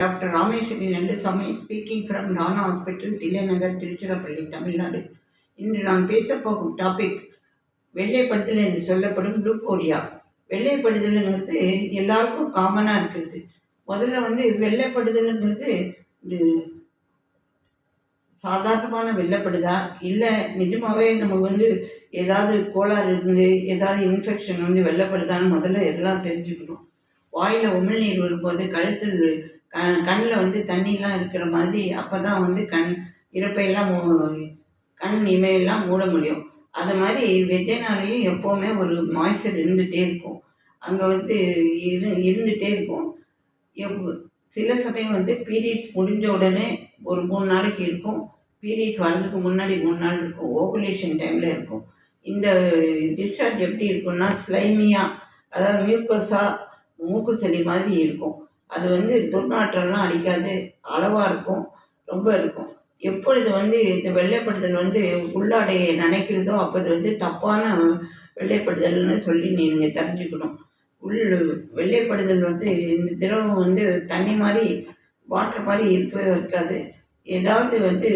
Doctor Rameswari Nandusamy speaking from Nana hospital Thillainagar Tiruchirappalli Tamil Nadu. இன்று நான் பேசப்போகும் topic வெள்ளைப்படுதல் என்று சொல்லப்படும் குளுக்கோரியா வெள்ளைப்படுதல்ங்கிறது எல்லாருக்கும் காமனாக இருக்குது முதல்ல வந்து வெள்ளைப்படுதல்ங்கிறது சாதாரணமான வெள்ளைப்படுதா? இல்லை நிஜமாகவே நமக்கு வந்து ஏதாவது கோளாறு இருந்து ஏதாவது இன்ஃபெக்ஷன் வந்து வெள்ளைப்படுதான்னு முதல்ல எல்லாம் தெரிஞ்சுக்கணும். வாயில் உமிழ்நீர் வரும்போது கழுத்தில் க கண்ணில் வந்து தண்ணிலாம் இருக்கிற மாதிரி அப்போ தான் வந்து கண் இறப்பையெல்லாம் மூ- கண் இமையெல்லாம் மூட முடியும். அது மாதிரி வெஜைனாலையும் எப்போவுமே ஒரு மாய்ஸ்சர் இருந்துகிட்டே இருக்கும். அங்கே வந்து இரு இருந்துகிட்டே இருக்கும். எவ் சில சமயம் வந்து பீரியட்ஸ் முடிஞ்ச உடனே ஒரு மூணு நாளைக்கு இருக்கும். பீரியட்ஸ் வர்றதுக்கு முன்னாடி மூணு நாள் இருக்கும். ஓகுலேஷன் டைமில் இருக்கும். இந்த டிஸ்சார்ஜ் எப்படி இருக்கும்னா ஸ்லைமியாக அதாவது மியூக்கஸாக மூக்கு சளி மாதிரி இருக்கும். அது வந்து துர்நாற்றம்லாம் அடிக்காது. அளவாக இருக்கும். ரொம்ப இருக்கும். எப்பொழுது வந்து இந்த வெள்ளைப்படுதல் வந்து உள்ளாடையை நினைக்கிறதோ அப்போது வந்து தப்பான வெள்ளைப்படுதல்னு சொல்லி நீங்கள் தெரிஞ்சுக்கணும். உள் வெள்ளைப்படுதல் வந்து இந்த திரவம் வந்து தண்ணி மாதிரி வாட்டர் மாதிரி இருக்கவே இருக்காது. ஏதாவது வந்து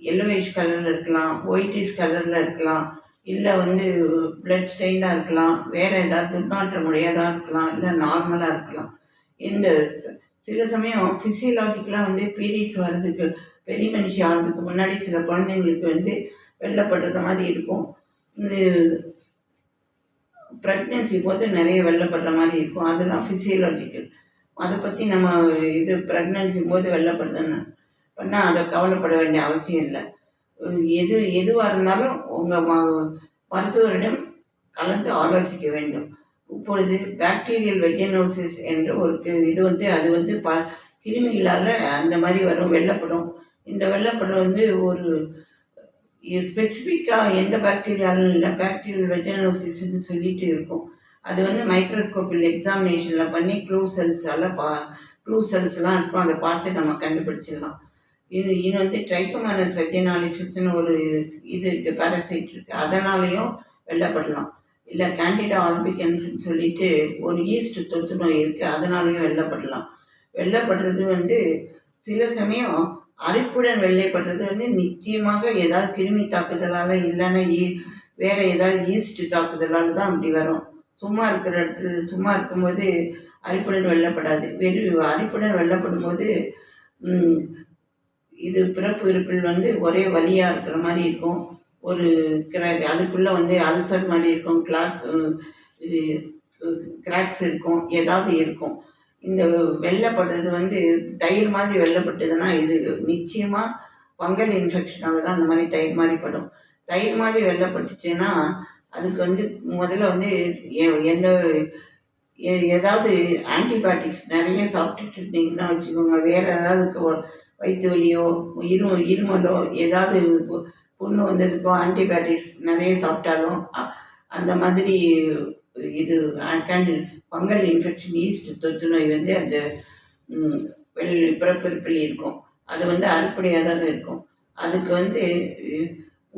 எல்லோயிஷ் கலரில் இருக்கலாம் ஒயிட்டிஷ் கலரில் இருக்கலாம். இல்லை வந்து பிளட் ஸ்டெயினாக இருக்கலாம். வேறு ஏதாவது துர்நாற்ற உடையதாக இருக்கலாம். இல்லை நார்மலாக இருக்கலாம். இந்த ச- சில சமயம் ஃபிசியலாஜிக்கலாக வந்து பீரியட்ஸ் வர்றதுக்கு பெரிய மனுஷி ஆகிறதுக்கு முன்னாடி சில குழந்தைங்களுக்கு வந்து வெள்ளப்படுறது மாதிரி இருக்கும். இந்த ப்ரெக்னென்சி போது நிறைய வெள்ளப்படுற மாதிரி இருக்கும். அதெல்லாம் ஃபிசியலாஜிக்கல் அதை பற்றி நம்ம இது ப்ரெக்னென்சி போது வெள்ளப்படுதுன்னு பண்ணால் அதை கவலைப்பட வேண்டிய அவசியம் இல்லை. எது எதுவாக இருந்தாலும் உங்கள் மருத்துவரிடம் கலந்து ஆலோசிக்க வேண்டும். இப்பொழுது பாக்டீரியல் வெஜனோசிஸ் என்ற ஒரு இது வந்து அது வந்து ப கிருமிகளால் அந்த மாதிரி வரும் வெள்ளப்படும். இந்த வெள்ளப்படம் வந்து ஒரு ஸ்பெசிஃபிக்காக எந்த பாக்டீரியாலும் இல்லை பாக்டீரியல் வெஜனோசிஸ்ன்னு சொல்லிட்டு இருக்கும். அது வந்து மைக்ரோஸ்கோப்பில் எக்ஸாமினேஷனில் பண்ணி க்ளூ செல்ஸால் பா க்ளூ செல்ஸ்லாம் இருக்கும் அதை பார்த்து நம்ம கண்டுபிடிச்சிடலாம். இது இது வந்து ட்ரைக்கோமானஸ் ரெஜினாலிசிஸ்னு ஒரு இது இருக்குது பேரசைட் இருக்குது அதனாலேயும் வெள்ளப்படலாம் இல்லை கேண்டிடா ஆல்பிகன்ஸ்னு சொல்லிட்டு ஒரு ஈஸ்ட் தொற்று நோய் இருக்குது அதனாலையும் வெள்ளப்படலாம் வெள்ளப்படுறது வந்து சில சமயம் அரிப்புடன் வெள்ளைப்படுறது வந்து நிச்சயமாக ஏதாவது கிருமி தாக்குதலால் இல்லைன்னா ஈ வேறு ஏதாவது ஈஸ்ட் தாக்குதலால் தான் அப்படி வரும். சும்மா இருக்கிற இடத்துல சும்மா இருக்கும்போது அரிப்புடன் வெள்ளப்படாது வெறும் அரிப்புடன் வெள்ளப்படும் போது இது பிறப்பு இருப்பில் வந்து ஒரே வலியாக இருக்கிற மாதிரி இருக்கும். ஒரு கிராக் அதுக்குள்ளே வந்து அல்சர் மாதிரி இருக்கும். கிளாக் இது கிராக்ஸ் இருக்கும். ஏதாவது இருக்கும். இந்த வெள்ளப்படுறது வந்து தயிர் மாதிரி வெள்ளப்பட்டதுன்னா இது நிச்சயமாக ஃபங்கல் இன்ஃபெக்ஷனால தான் அந்த மாதிரி தயிர் மாதிரி படும். தயிர் மாதிரி வெள்ளப்பட்டுச்சுன்னா அதுக்கு வந்து முதல்ல வந்து எ- எந்த ஏதாவது ஆன்டிபயாட்டிக்ஸ் நிறைய சாப்பிட்டுட்டு இருந்தீங்கன்னா வச்சுக்கோங்க. வேறு ஏதாவது வயிற்று வலியோ இரு இருமலோ ஏதாவது புண்ணு வந்ததுக்கோ ஆன்டிபயோட்டிக்ஸ் நிறைய சாப்பிட்டாலும் அந்த மாதிரி இது கேண்டி பங்கல் இன்ஃபெக்ஷன் ஈஸ்ட் தொற்று நோய் வந்து அந்த வெள் பிறப்பிறப்பில் இருக்கும். அது வந்து அறுப்படையாக தான் இருக்கும். அதுக்கு வந்து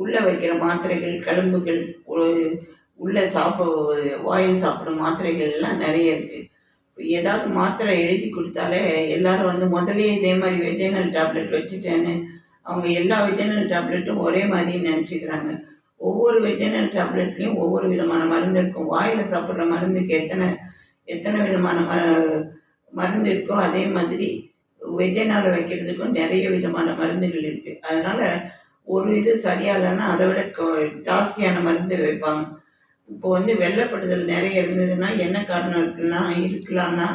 உள்ளே வைக்கிற மாத்திரைகள் கழும்புகள் உள்ளே சாப்பிட வாயில் சாப்பிடும் மாத்திரைகள் எல்லாம் நிறைய இருக்குது ஏதாவது மாத்திரை எழுதி கொடுத்தாலே எல்லாரும் வந்து முதலே இதே மாதிரி வெஜைனல் டேப்லெட் வச்சுட்டேன்னு அவங்க எல்லா வெஜைனல் டேப்லெட்டும் ஒரே மாதிரி நினச்சிக்கிறாங்க. ஒவ்வொரு வெஜைனல் டேப்லெட்லேயும் ஒவ்வொரு விதமான மருந்து இருக்கும். வாயில் சாப்பிட்ற மருந்துக்கு எத்தனை எத்தனை விதமான ம மருந்து இருக்கோ அதே மாதிரி வெஜைனால வைக்கிறதுக்கும் நிறைய விதமான மருந்துகள் இருக்குது அதனால் ஒரு இது சரியாகலைன்னா இல்லைன்னா அதை விட ஜாஸ்தியான மருந்து வைப்பாங்க. இப்போ வந்து வெள்ளப்படுதல் நிறைய இருந்ததுன்னா என்ன காரணம் இருக்குன்னா இருக்கலாம்னா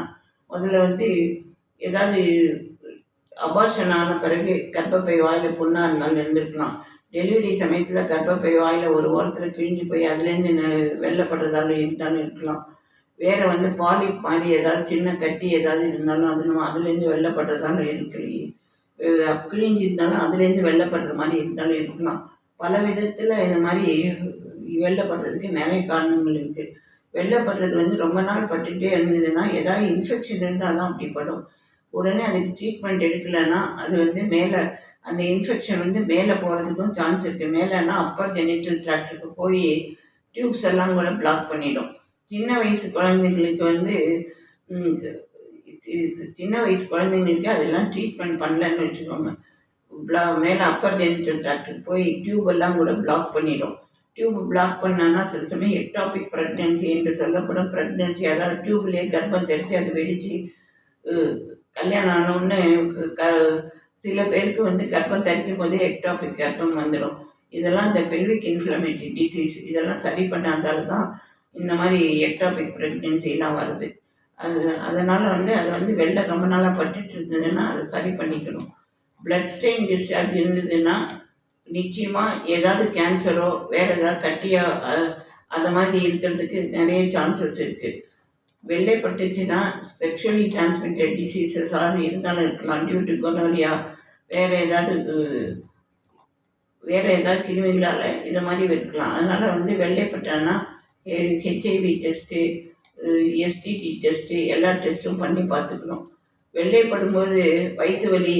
முதல்ல வந்து ஏதாவது அபார்ஷன் ஆன பிறகு கர்ப்பப்பை வாயில் புண்ணாக இருந்தாலும் இருந்திருக்கலாம். டெலிவரி சமயத்தில் கர்ப்பப்பை வாயில் ஒரு ஓரத்தில் கிழிஞ்சு போய் அதுலேருந்து நெ- வெள்ளப்படுறதால இருந்தாலும் இருக்கலாம். வேறு வந்து பாலி மாதிரி ஏதாவது சின்ன கட்டி ஏதாவது இருந்தாலும் அது நம்ம அதுலேருந்து வெள்ளப்படுறதால இருக்கலையே. கிழிஞ்சு இருந்தாலும் அதுலேருந்து வெள்ளப்படுற மாதிரி இருந்தாலும் இருக்கலாம். பல விதத்தில் இந்த மாதிரி வெள்ளப்படுறதுக்கு நிறைய காரணங்கள் இருக்குது வெள்ளப்படுறது வந்து ரொம்ப நாள் பட்டுகிட்டே இருந்ததுன்னா ஏதாவது இன்ஃபெக்ஷன் இருந்தால் தான் அப்படி படும். உடனே அதுக்கு ட்ரீட்மெண்ட் எடுக்கலைன்னா அது வந்து மேலே அந்த இன்ஃபெக்ஷன் வந்து மேலே போகிறதுக்கும் சான்ஸ் இருக்குது மேலேன்னா அப்பர் ஜெனிட்டல் ட்ராக்டுக்கு போய் டியூப்ஸ் எல்லாம் கூட பிளாக் பண்ணிடும். சின்ன வயசு குழந்தைங்களுக்கு வந்து சின்ன வயசு குழந்தைங்களுக்கு அதெல்லாம் ட்ரீட்மெண்ட் பண்ணலன்னு வச்சுக்கோங்க. ப்ளா மேலே அப்பர் ஜெனிட்டல் ட்ராக்டருக்கு போய் டியூப் எல்லாம் கூட பிளாக் பண்ணிடும். டியூப் பிளாக் பண்ணான்னா சில சமயம் எக்டாபிக் ப்ரெக்னென்சி என்று சொல்லப்படும். ப்ரெக்னென்சி அதாவது டியூப்லேயே கர்ப்பம் தெரிச்சு அது வெடிச்சு கல்யாணம் ஆனவுடனே க சில பேருக்கு வந்து கர்ப்பம் தரிக்கும் போதே எக்டாபிக் கர்ப்பம் வந்துடும் இதெல்லாம் இந்த பெல்விக் இன்ஃப்ளமேட்டரி டிசீஸ் இதெல்லாம் சரி பண்ணாதால தான் இந்த மாதிரி எக்டாபிக் ப்ரெக்னென்சிலாம் வருது. அது அதனால் வந்து அது வந்து வெளில ரொம்ப நாளாக பட்டுட்டு இருந்ததுன்னா அதை சரி பண்ணிக்கணும். பிளட் ஸ்டெயின் டிஸ்சார்ஜ் இருந்ததுன்னா நிச்சயமாக ஏதாவது கேன்சரோ வேறு ஏதாவது கட்டியோ அந்த மாதிரி இருக்கிறதுக்கு நிறைய சான்சஸ் இருக்குது வெள்ளைப்பட்டுச்சுன்னா செக்ஷுவலி டிரான்ஸ்மிட்டட் டிசீசஸாக இருந்தாலும் இருக்கலாம். டியூ டு கொனோரியா வேறு ஏதாவது வேறு ஏதாவது கிருமிகளால் இது மாதிரி இருக்கலாம். அதனால் வந்து வெள்ளைப்பட்டான்னா ஹெச்ஐவி டெஸ்ட்டு எஸ்டிடி டெஸ்ட்டு எல்லா டெஸ்ட்டும் பண்ணி பார்த்துக்கணும். வெள்ளைப்படும்போது வயிற்று வலி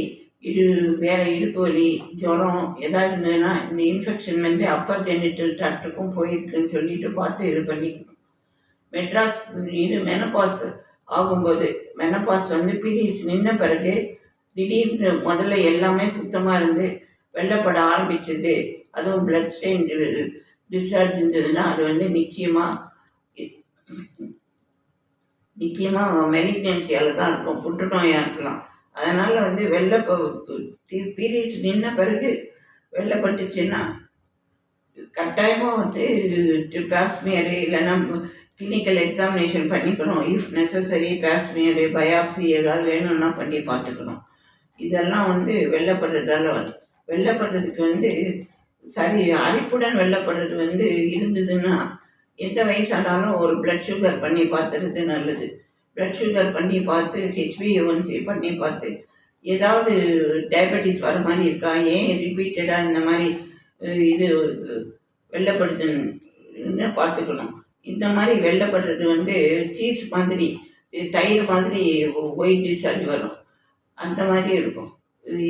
இது வேறு இடுப்பு வலி ஜுரம் எதாவது இருந்ததுன்னா இந்த இன்ஃபெக்ஷன் வந்து அப்பர் ஜெனிட்டல் டாக்டருக்கும் போயிருக்குன்னு சொல்லிட்டு பார்த்து இது பண்ணிக்கணும். மெட்ராஸ் இது மெனபாஸ் ஆகும்போது மெனபாஸ் வந்து பீரியட்ஸ் நின்ன பிறகு திடீர்னு முதல்ல எல்லாமே சுத்தமாக இருந்து வெள்ளப்பட ஆரம்பிச்சது. அதுவும் பிளட் ஸ்டெயின் டிஸ்சார்ஜ் இருந்ததுன்னா அது வந்து நிச்சயமாக நிச்சயமாக மெலிக்னன்சியால் தான் இருக்கும் புற்றுநோயாக இருக்கலாம். அதனால் வந்து வெள்ளை பீரியட்ஸ் நின்ன பிறகு வெள்ளைப்பட்டுச்சுன்னா கட்டாயமாக வந்து பேப்ஸ்மியரு இல்லைன்னா கிளினிக்கல் எக்ஸாமினேஷன் பண்ணிக்கணும். If necessary pap smear biopsy ஏதாவது வேணும்னா பண்ணி பார்த்துக்கணும். இதெல்லாம் வந்து வெள்ளப்படுறதால வந்து வெள்ளப்படுறதுக்கு வந்து சரி அரிப்புடன் வெள்ளப்படுறது வந்து இருந்ததுன்னா எந்த வயசானாலும் ஒரு பிளட் சுகர் பண்ணி பார்த்துறது நல்லது. பிளட் சுகர் பண்ணி பார்த்து ஹெச்பிஎன்சி பண்ணி பார்த்து ஏதாவது டயபெட்டிஸ் வர மாதிரி இருக்கா? ஏன் ரிப்பீட்டடாக இந்த மாதிரி இது வெள்ளப்படுதுன்னு பார்த்துக்கணும். இந்த மாதிரி வெள்ளப்படுறது வந்து சீஸ் மாதிரி தயிர் மாதிரி ஒயிட் டிஸ்சார்ஜ் வரும். அந்த மாதிரி இருக்கும்.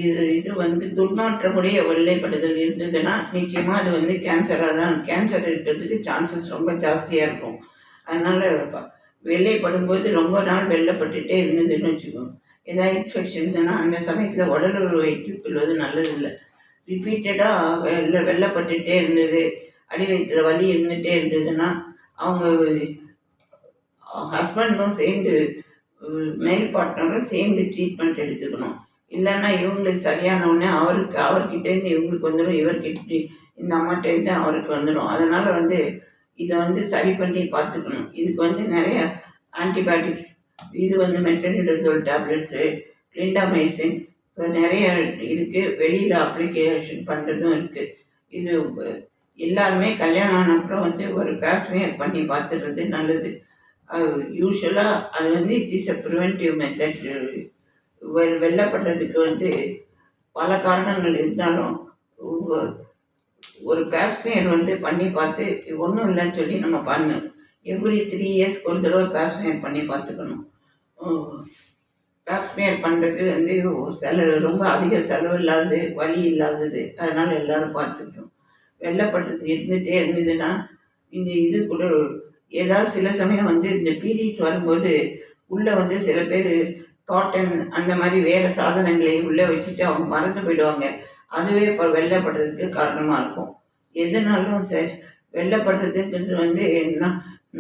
இது இது வந்து துர்நாற்றமுடைய வெள்ளைப்படுதல் இருந்ததுன்னா நிச்சயமாக அது வந்து கேன்சராக தான் கேன்சர் இருக்கிறதுக்கு சான்சஸ் ரொம்ப ஜாஸ்தியாக இருக்கும். அதனால் வெள்ளைப்படும்போது ரொம்ப நாள் வெள்ளைப்பட்டுட்டே இருந்ததுன்னு வச்சுக்கோங்க. ஏதாவது இன்ஃபெக்ஷன் இருந்ததுன்னா அந்த சமயத்தில் உடல் உறவை கொள்வது நல்லதில்லை. ரிப்பீட்டடாக வெள்ளை வெள்ளைப்பட்டுட்டே இருந்தது. அடி வயிற்றுல வலி இருந்துகிட்டே இருந்ததுன்னா அவங்க ஹஸ்பண்டும் சேர்ந்து மேல் பார்ட்னரும் சேர்ந்து ட்ரீட்மெண்ட் எடுத்துக்கணும். இல்லைன்னா இவங்களுக்கு சரியான உடனே அவருக்கு அவர்கிட்டேருந்து இவங்களுக்கு வந்துடும் இவர்கிட்ட இந்த அம்மாட்டேருந்து அவருக்கு வந்துடும். அதனால் வந்து இதை வந்து சரி பண்ணி பார்த்துக்கணும். இதுக்கு வந்து நிறைய ஆன்டிபயோட்டிக்ஸ் இது வந்து மெட்டனிடசோல் டேப்லெட்ஸு கிளிண்டாமைசின் ஸோ நிறைய இருக்குது வெளியில் அப்ளிகேஷன் பண்ணுறதும் இருக்குது இது எல்லாருமே கல்யாணம் ஆன அப்புறம் வந்து ஒரு பேப்ஸ்மியர் பண்ணி பார்த்துடுறது நல்லது. யூஸ்வலாக அது வந்து it is a preventive method வெ வெள்ளப்படுறதுக்கு வந்து பல காரணங்கள் இருந்தாலும் ஒரு பேப்ஸ்மியர் வந்து பண்ணி பார்த்து ஒன்றும் இல்லைன்னு சொல்லி நம்ம பண்ணணும். எவ்ரி த்ரீ இயர்ஸ்க்கு ஒரு தடவை பேப்ஸ்மியர் பண்ணி பார்த்துக்கணும். பேப்ஸ்மியர் பண்ணுறது வந்து செலவு ரொம்ப அதிக செலவு இல்லாதது வலி இல்லாதது அதனால் எல்லாரும் பார்த்துக்கணும். வெள்ளப்பட்டது இருந்துகிட்டே இருந்ததுன்னா இந்த இது கூட ஏதாவது சில சமயம் வந்து இந்த பீரியட்ஸ் வரும்போது உள்ளே வந்து சில பேர் காட்டன் அந்த மாதிரி வேறு சாதனங்களை உள்ளே வச்சுட்டு அவங்க மறந்து போயிடுவாங்க. அதுவே இப்போ வெள்ளைப்படுறதுக்கு காரணமாக இருக்கும். எதுனாலும் சரி வெள்ளைப்படுறதுங்கிறது வந்து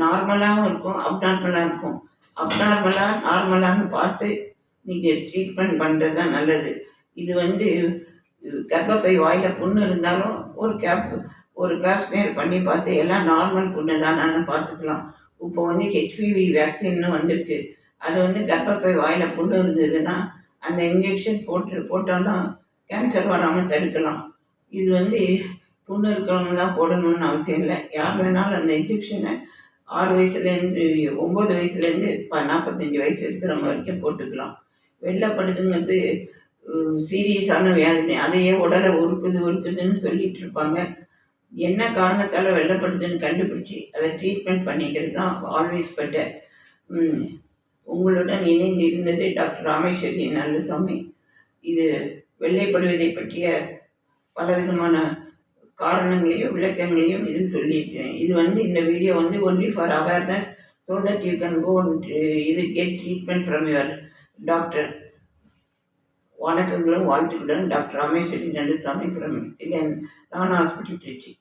நார்மலாகவும் இருக்கும் அப்நார்மலாக இருக்கும். அப்நார்மலாக நார்மலான்னு பார்த்து நீங்கள் ட்ரீட்மெண்ட் பண்ணுறது தான் நல்லது. இது வந்து கர்ப்பப்பை வாயில் புண்ணு இருந்தாலும் ஒரு கேப் ஒரு பேப்ஸ்மேர் பண்ணி பார்த்து எல்லாம் நார்மல் புண்ணு தானான்னு பார்த்துக்கலாம். இப்போ வந்து ஹெச்பிவி வேக்சின்னு வந்திருக்கு. அது வந்து கர்ப்பப்பை வாயில் புண்ணு இருந்ததுன்னா அந்த இன்ஜெக்ஷன் போட்டு போட்டோன்னா கேன்சர் வராமல் தடுக்கலாம். இது வந்து புண்ணு இருக்கிறவங்க தான் போடணும்னு அவசியம் இல்லை. யார் வேணாலும் அந்த இன்ஜெக்ஷனை ஆறு வயசுலேருந்து ஒம்பது வயசுலேருந்து இப்போ நாற்பத்தஞ்சு வயசு இருக்கிறவங்க வரைக்கும் போட்டுக்கலாம். வெள்ளப்படுதுங்கிறது சீரியஸான வியாதினே. அதையே உடலை உருக்குது உருக்குதுன்னு சொல்லிட்டு இருப்பாங்க. என்ன காரணத்தால் வெள்ளப்படுதுன்னு கண்டுபிடிச்சி அதை ட்ரீட்மெண்ட் பண்ணிக்கிறது தான் ஆல்வேஸ் பெட்டர் உங்களுடன் இணைந்து இருந்தது டாக்டர் ராமேஸ்வரி நல்லசாமி இது வெள்ளைப்படுவதை பற்றிய பலவிதமான காரணங்களையும் விளக்கங்களையும் இதில் சொல்லியிருக்கேன் இது வந்து இந்த வீடியோ வந்து only for awareness so that you can go இது get treatment from your doctor வணக்கங்களும் வாழ்த்துக்களும் doctor Rameswari Nallasamy from Rana hospital Trichy